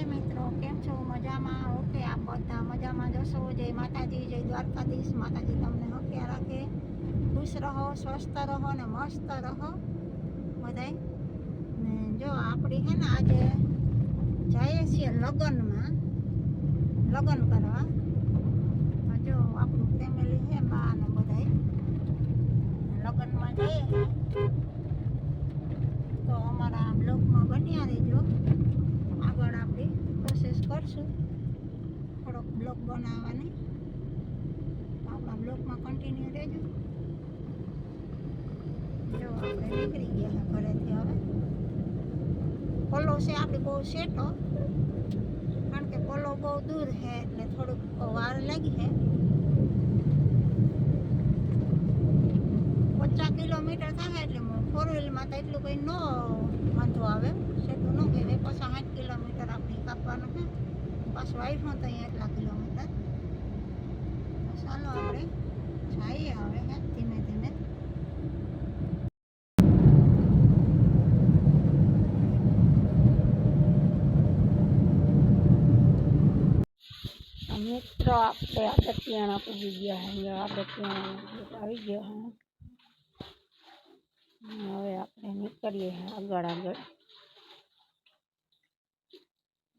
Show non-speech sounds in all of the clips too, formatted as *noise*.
હાય મિત્રો, કેમ છો? મજામાં? ઓકે, આપ બધા મજામાં જશો જય માતાજી, જય દ્વારકાધીશ. માતાજી તમને હક્યા રાખે. ખુશ રહો, સ્વસ્થ રહો ને મસ્ત રહો. બધાય. ને જો આપણી હે ને આજે જઈએ છીએ લગ્નમાં. લગ્ન કરવા. જો, આપણું ફેમિલી છે બા ને બધાય. લગ્નમાં જઈએ. તો અમારા બ્લોગમાં બન્યા રહેજો. કરશું. થોડોક બ્લોક બનાવવાની. આપણા બ્લોકમાં કન્ટિન્યુ રહેજો. જો આપણે નીકળી ગયા ઘરેથી હવે. પલો છે આપણે બહુ સેટો કારણ કે પલો બહુ દૂર છે એટલે થોડુંક વાર લાગી છે પચાસ કિલોમીટર થાય એટલે ફોર વ્હીલમાં તો એટલું કંઈ ન વાંધો આવે. સેટું ન કહેવાય પછી સાઠ કિલોમીટર આપણે કાપવાનું છે પાછું આવ્યું તો અહીંયા એટલા કિલોમીટર. તો ચાલો આપણે જઈએ હવે હે, ધીમે ધીમે. મિત્રો આપણે આગતિયાણા પૂગી ગયા છે આગતિયાણા આવી ગયા છે હવે આપણે નીકળીએ છીએ આગળ આગળ.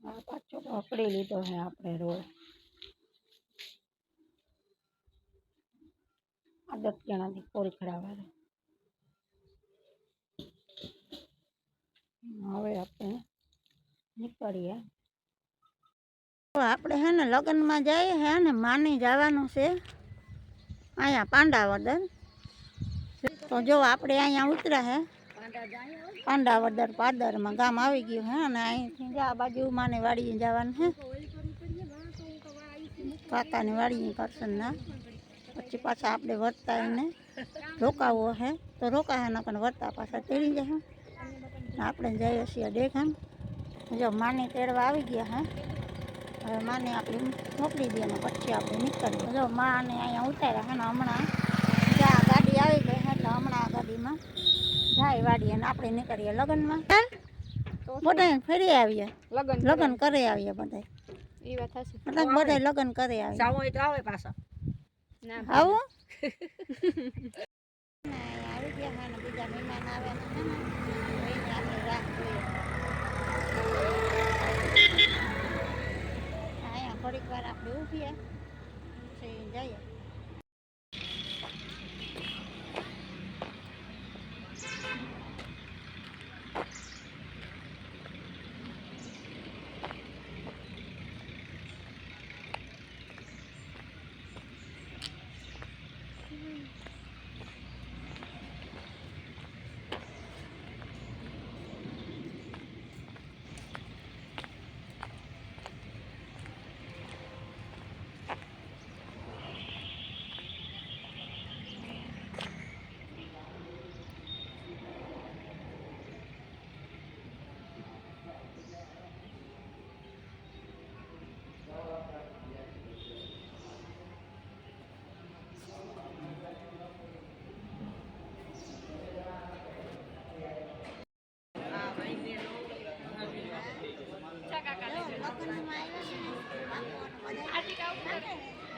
આ પાછો પકડી લીધો છે આપણે રોડ આગતિયાણાથી કોલખડા વાળો હવે આપણે નીકળીએ તો આપણે હે ને લગ્નમાં જઈએ હે ને માની જવાનું છે અહીંયા પાંડાવદર તો જો આપણે અહીંયા ઉતર્યા હે પાંડાવદર પાદરમાં ગામ આવી ગયું હે અને અહીંથી આ બાજુ માને વાડીએ જવાનું હે. કાકાની વાડીએ કરશન ના. પછી પાછા આપણે વર્તા એને રોકાવો હે. તો રોકાય ન પણ વર્તા પાછા તેડી જાય આપણે જઈએ છીએ દેખામ જો માને તેડવા આવી ગયા હે. હવે માને આપણે મોકલી દઈએ ને પછી આપણે નીકળીએ. જો માને અહીંયા ઉતાર્યા હે ને હમણાં. જ્યાં ગાડી આવી ગઈ એટલે હમણાં આ ગાડીમાં જાય વાડીએ ને આપણે નીકળીએ લગ્નમાં બધા ફરી આવીએ લગન લગ્ન કરી આવીએ બધા એ વાત થશે બધા બધા લગ્ન કરી આવીએ જાવું હોય તો આવે પાછા ના આવું આવી ગયા હે ને બીજા મહેમાન આવે ને હે ને તો એની આપણે રાહ જોઈએ અહીંયા થોડીક વાર આપણે ઊભીએ પછી જઈએ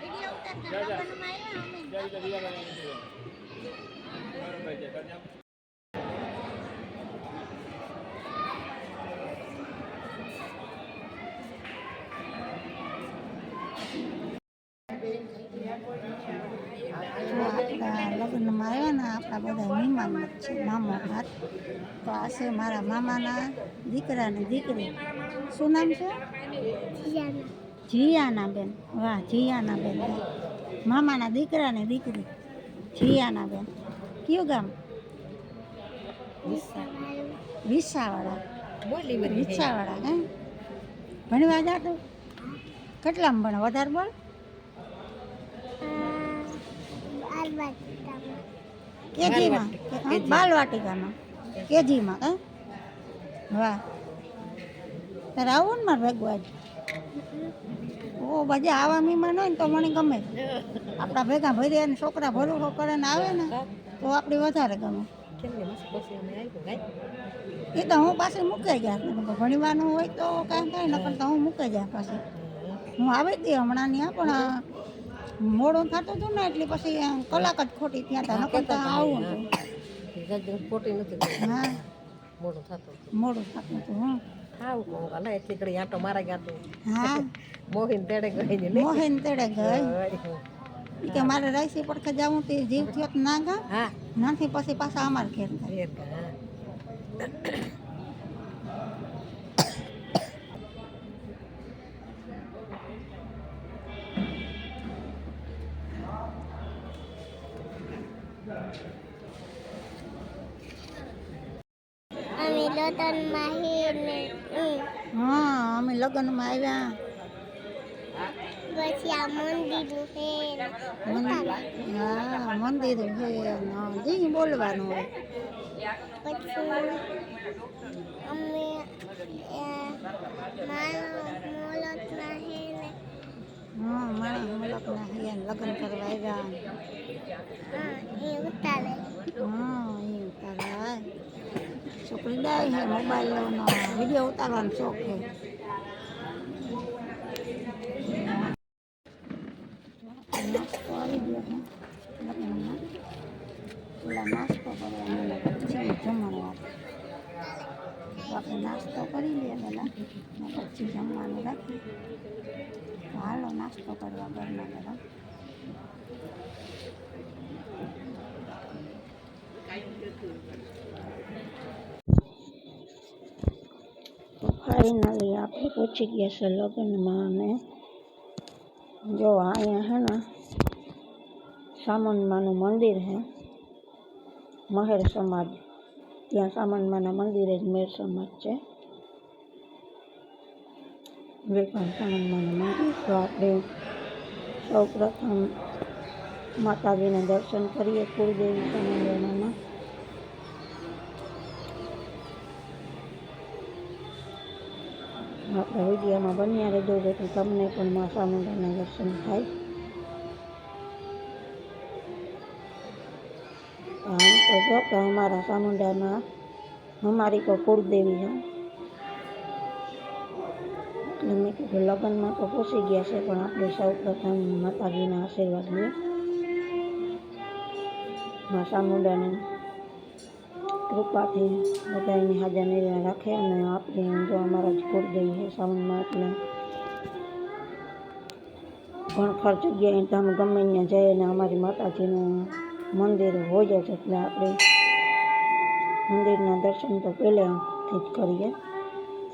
વીડિયો ઉતારતા લગ્નમાં આવ્યા અમે જો આપણા લગ્નમાં આવ્યા ને આપણા બધા મહેમાન છે મામો હાથ. તો આ છે મારા મામાના દીકરાની દીકરી. શું નામ છે? જીયાના બેન. વાહ જીયાના બેન. મામાના દીકરાની દીકરી. જીયાના બેન. કયું ગામ? વિસાવાળા વિસાવાળા હે? ભણવા જાતો? કેટલામાં ભણો? વધારે બોલ. કેજીમાં બાલવાટિકામાં. કેજીમાં હા? વાહ. તારે આવું ને મારે ભેગું આજ? ઓ બધા આવા મહેમાન હોય ને તો મને ગમે. આપણા ભેગા ભર્યા ને છોકરા ભરું કરે ને આવે ને તો આપણે વધારે ગમે. ગાય એ તો હું પાછી મૂકી જાય ભણવાનું હોય તો કાંઈ કાંઈ નકર તો હું મૂકી જાય પાછી. હું આવી હતી હમણાં ત્યાં પણ આ મોડું થતું હતું ને એટલે પછી કલાક જ ખોટી ત્યાં હતા નકર તો આવું હતું. ખોટી નથી હા. મોડું થતું મોડું થતું હતું હું. ખાવું કહું ભલે એટલી ઘડી આંટો મારા ગયા હા. *laughs* મોહિન તેડે ગઈ ને મોહેન તેડે ગઈ. કે મારે રાઈસી પડખે જવું તે જીવ થયો ના ગા હા. નાથી પછી પાછા અમારે ઘેર થાય. અમે લોટનમાં હીને હા અમે લગ્નમાં આવ્યા પછી આ મંદિરનું હે મંદિર હા મંદિર છે હા, જી બોલવાનું હોય પછી અમે મારા મોલતના હે ને હા મારા મલકના હૈયા લગ્ન કરવા આવ્યા હા એ ઉતારે હા એ ઉતારાય ડાય છે મોબાઈલનો વીડિયો ઉતારવાનો શોખ છે. નાસ્તો આવી ગયો છે નાસ્તો કરવાનો પછી જમવાનું આપણે નાસ્તો કરી લઈએ પહેલાં પછી જમવાનું રાખીએ તો હાલો નાસ્તો કરવા ગરમા ગરમ તો ફાઇનલી આપણે પહોંચી ગયા છે લગ્નમાં અને જો અહીંયા હે ને સામનમાનું મંદિર છે મહેર સમાજ ત્યાં સામનમાના મંદિરે જ મેર સમાજ છે વિવેકાનંદ સામનમાનું મંદિર તો આપણે સૌ પ્રથમ માતાજીને દર્શન કરીએ કુળદેવી સામંદાના આપણા વિડીયોમાં બન્યા રહેજો, જેથી તમને પણ મા ચામુંડાના દર્શન થાય. આમ તો જો કે અમારા સામુંડામાં અમારી તો કુળદેવી છે. એટલે કીધું લગ્નમાં તો પહોંચી ગયા છે, પણ આપણે સૌ પ્રથમ માતાજીના આશીર્વાદ લઈએ. મા ચામુંડાની કૃપાથી બધાની હાજર નિર્ણય રાખે અને આપણે જો અમારા જ કુળદેવી છે સાઉન્ડમાં એટલે ઘણખર જગ્યાએ તો અમે ગમે ત્યાં જઈએ અને અમારી માતાજીનું મંદિર હોય જ એટલે આપણે મંદિરના દર્શન તો પહેલેથી જ કરીએ.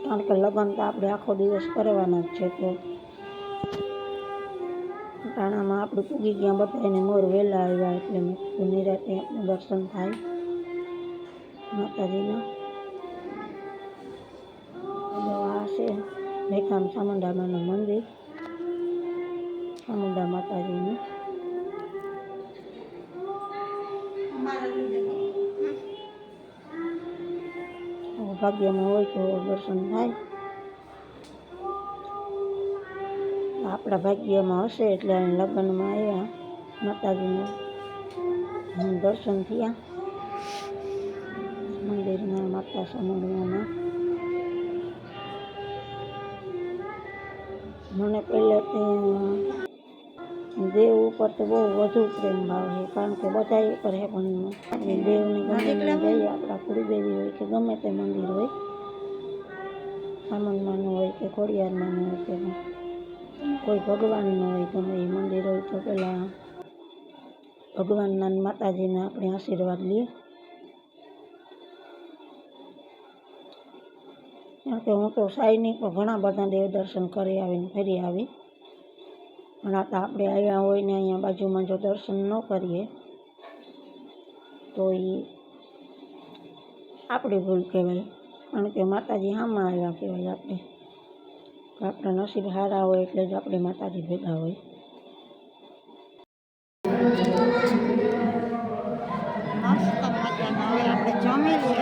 કારણ કે લગ્ન તો આપણે આખો દિવસ કરવાના જ છે તો ટાણામાં આપણે પૂગી ગયા બધાને મોર વહેલા આવ્યા એટલે મેં કીધું નિરાતે આપણે દર્શન થાય. માતાજીના. આ છે રેખામ ચામુંડામાનું મંદિર. ચામુંડા માતાજીનું. ભાગ્યમાં હોય તો દર્શન થાય. આપણા ભાગ્યમાં હશે એટલે અહીં લગ્નમાં આવ્યા માતાજીના. દર્શન થયા. મંદિરના માતા સમુદ્રના મને પહેલેથી દેવ ઉપર તો બહુ વધુ પ્રેમ ભાવ છે કારણ કે બધા ઉપર છે પણ દેવને ગમે જઈએ આપણા કુળદેવી હોય કે ગમે તે મંદિર હોય. સામનમાનું હોય કે ખોડિયારમાંનું હોય કે કોઈ ભગવાનનું હોય ગમે એ મંદિર હોય તો પહેલાં ભગવાનના માતાજીના આપણે આશીર્વાદ લઈએ. કારણ કે હું તો પણ ઘણા બધા દેવ દર્શન કરી આવીને ફરી આવી. પણ આ તો આપણે આવ્યા હોય ને અહીંયા બાજુમાં જો દર્શન ન કરીએ, તો એ આપણી ભૂલ કહેવાય. કારણ કે માતાજી હામાં આવ્યા કહેવાય આપણે. આપણા નસીબ સારા હોય એટલે જ આપણે માતાજી ભેગા હોય. આપણે જમી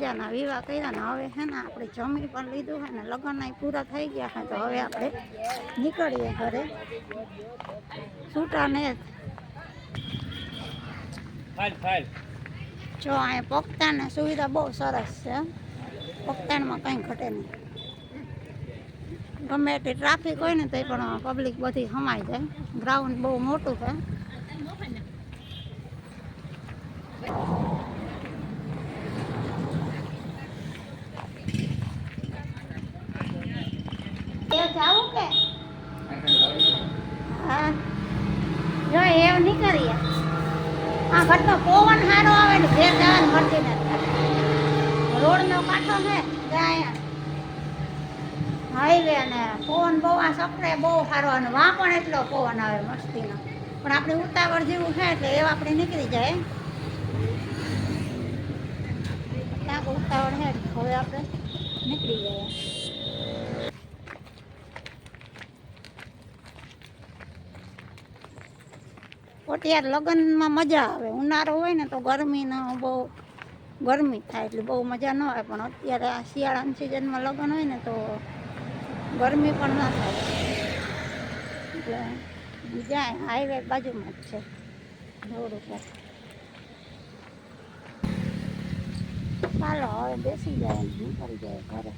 તો મજાના વિવાહ કર્યા ને હવે હે ને આપણે જમી પણ લીધું હે ને લગ્ન પૂરા થઈ ગયા છે તો હવે આપણે નીકળીએ ઘરે. છૂટાને જો. અહીં પગતાને સુવિધા બહુ સરસ છે. પગતાણમાં કંઈ ઘટે નહીં. ગમે એટલી ટ્રાફિક હોય ને તો પણ પબ્લિક બધી સમાઈ જાય. ગ્રાઉન્ડ બહુ મોટું છે એ જાવું કે હા જો એવ નહીં કરીએ આ ઘટનો પવન સારો આવે ને ભેર જવાનું મળતી નથી રોડનો કાંઠો છે ત્યાં હાઈવે અને પવન બહુ, આ સપડે બહુ સારો અને વાં પણ એટલો પવન આવે મસ્તીનો. પણ આપણે ઉતાવળ જેવું છે એટલે એવા આપણે નીકળી જાય. ઉતાવળ છે હવે આપણે નીકળી જઈએ અત્યારે લગ્નમાં મજા આવે. ઉનાળો હોય ને તો ગરમીનો બહુ ગરમી થાય એટલે બહુ મજા ન આવે. પણ અત્યારે આ શિયાળાની સિઝનમાં લગ્ન હોય ને તો ગરમી પણ ના થાય. એટલે જાય હાઈવે બાજુમાં જ છે. રોડ ઉપર ચાલો, હવે બેસી જાય નીકળી જાય ઘરે.